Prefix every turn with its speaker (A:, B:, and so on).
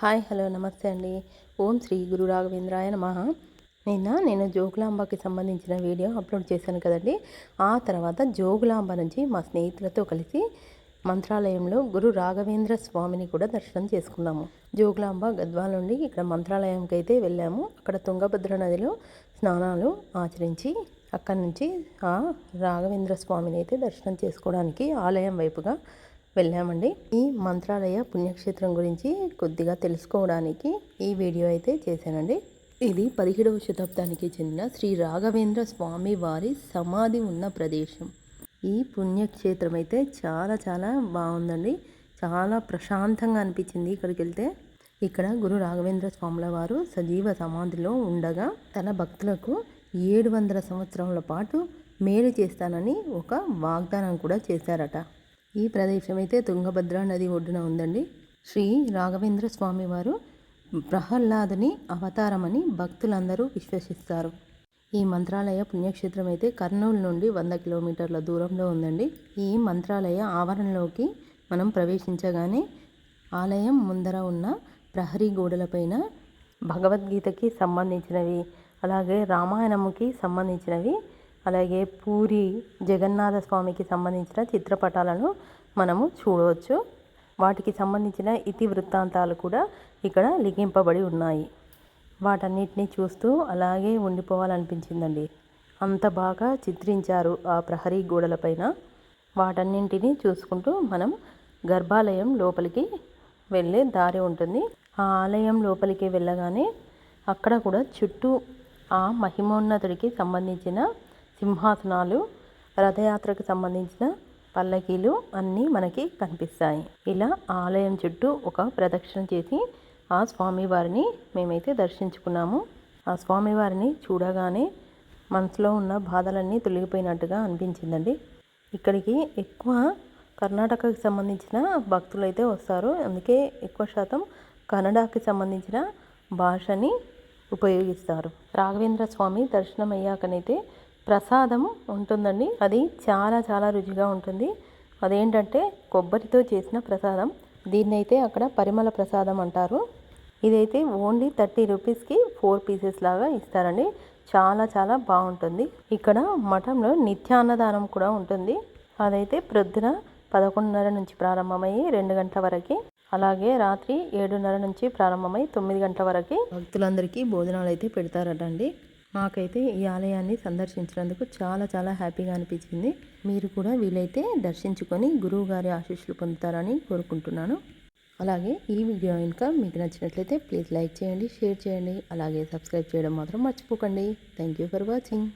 A: Hi hello నమస్తే అండి. ఓం శ్రీ గురు రాఘవేంద్రాయ నమ. నిన్న నేను జోగులాంబకి సంబంధించిన వీడియో అప్లోడ్ చేశాను కదండి. ఆ తర్వాత జోగులాంబ నుంచి మా స్నేహితులతో కలిసి మంత్రాలయంలో గురు రాఘవేంద్ర స్వామిని కూడా దర్శనం చేసుకున్నాము. జోగులాంబ గద్వాల నుండి ఇక్కడ మంత్రాలయంకి అయితే వెళ్ళాము. అక్కడ తుంగభద్ర నదిలో స్నానాలు ఆచరించి అక్కడి నుంచి ఆ రాఘవేంద్ర స్వామిని అయితే దర్శనం చేసుకోవడానికి ఆలయం వైపుగా వెళ్ళామండి. ఈ మంత్రాలయ పుణ్యక్షేత్రం గురించి కొద్దిగా తెలుసుకోవడానికి ఈ వీడియో అయితే చేశానండి. ఇది పదిహేడవ శతాబ్దానికి చెందిన శ్రీ రాఘవేంద్ర స్వామి వారి సమాధి ఉన్న ప్రదేశం. ఈ పుణ్యక్షేత్రం అయితే చాలా చాలా బాగుందండి. చాలా ప్రశాంతంగా అనిపించింది ఇక్కడికి వెళ్తే. ఇక్కడ గురు రాఘవేంద్ర స్వాముల వారు సజీవ సమాధిలో ఉండగా తన భక్తులకు ఏడు వందల సంవత్సరాల పాటు మేలు చేస్తానని ఒక వాగ్దానం కూడా చేశారట. ఈ ప్రదేశం అయితే తుంగభద్ర నది ఒడ్డున ఉందండి. శ్రీ రాఘవేంద్ర స్వామి వారు ప్రహ్లాదుని అవతారమని భక్తులందరూ విశ్వసిస్తారు. ఈ మంత్రాలయ పుణ్యక్షేత్రం అయితే కర్నూలు నుండి వంద కిలోమీటర్ల దూరంలో ఉందండి. ఈ మంత్రాలయ ఆవరణలోకి మనం ప్రవేశించగానే ఆలయం ముందర ఉన్న ప్రహరీ గోడలపైన భగవద్గీతకి సంబంధించినవి అలాగే రామాయణముకి సంబంధించినవి అలాగే పూరి జగన్నాథ స్వామికి సంబంధించిన చిత్రపటాలను మనము చూడవచ్చు. వాటికి సంబంధించిన ఇతి వృత్తాంతాలు కూడా ఇక్కడ లిఖింపబడి ఉన్నాయి. వాటన్నిటిని చూస్తూ అలాగే ఉండిపోవాలనిపించిందండి. అంత బాగా చిత్రించారు ఆ ప్రహరీ గోడలపైన వాటన్నింటినీ చూసుకుంటూ మనం గర్భాలయం లోపలికి వెళ్ళే దారి ఉంటుంది. ఆ ఆలయం లోపలికి వెళ్ళగానే అక్కడ కూడా చుట్టూ ఆ మహిమోన్నతుడికి సంబంధించిన సింహాసనాలు రథయాత్రకు సంబంధించిన పల్లకీలు అన్నీ మనకి కనిపిస్తాయి. ఇలా ఆలయం చుట్టూ ఒక ప్రదక్షిణ చేసి ఆ స్వామివారిని మేమైతే దర్శించుకున్నాము. ఆ స్వామివారిని చూడగానే మనసులో ఉన్న బాధలన్నీ తొలగిపోయినట్టుగా అనిపించిందండి. ఇక్కడికి ఎక్కువ కర్ణాటకకి సంబంధించిన భక్తులు అయితే వస్తారు. అందుకే ఎక్కువ శాతం కన్నడకి సంబంధించిన భాషని ఉపయోగిస్తారు. రాఘవేంద్ర స్వామి దర్శనం అయ్యాకనైతే ప్రసాదం ఉంటుందండి. అది చాలా చాలా రుచిగా ఉంటుంది. అదేంటంటే కొబ్బరితో చేసిన ప్రసాదం. దీన్నైతే అక్కడ పరిమళ ప్రసాదం అంటారు. ఇదైతే ఓన్లీ థర్టీ రూపీస్కి ఫోర్ పీసెస్ లాగా ఇస్తారండి. చాలా చాలా బాగుంటుంది. ఇక్కడ మఠంలో నిత్యాన్నదానం కూడా ఉంటుంది. అదైతే ప్రొద్దున పదకొండున్నర నుంచి ప్రారంభమయ్యి రెండు గంటల వరకు అలాగే రాత్రి ఏడున్నర నుంచి ప్రారంభమై తొమ్మిది గంటల వరకు భక్తులందరికీ భోజనాలు అయితే పెడతారటండి. మాకైతే ఈ ఆలయాన్ని సందర్శించినందుకు చాలా చాలా హ్యాపీగా అనిపించింది. మీరు కూడా వీలైతే దర్శించుకొని గురువు గారి ఆశీస్సులు పొందుతారని కోరుకుంటున్నాను. అలాగే ఈ వీడియో ఇంకా మీకు నచ్చినట్లయితే ప్లీజ్ లైక్ చేయండి షేర్ చేయండి. అలాగే సబ్స్క్రైబ్ చేయడం మాత్రం మర్చిపోకండి. Thank you for watching.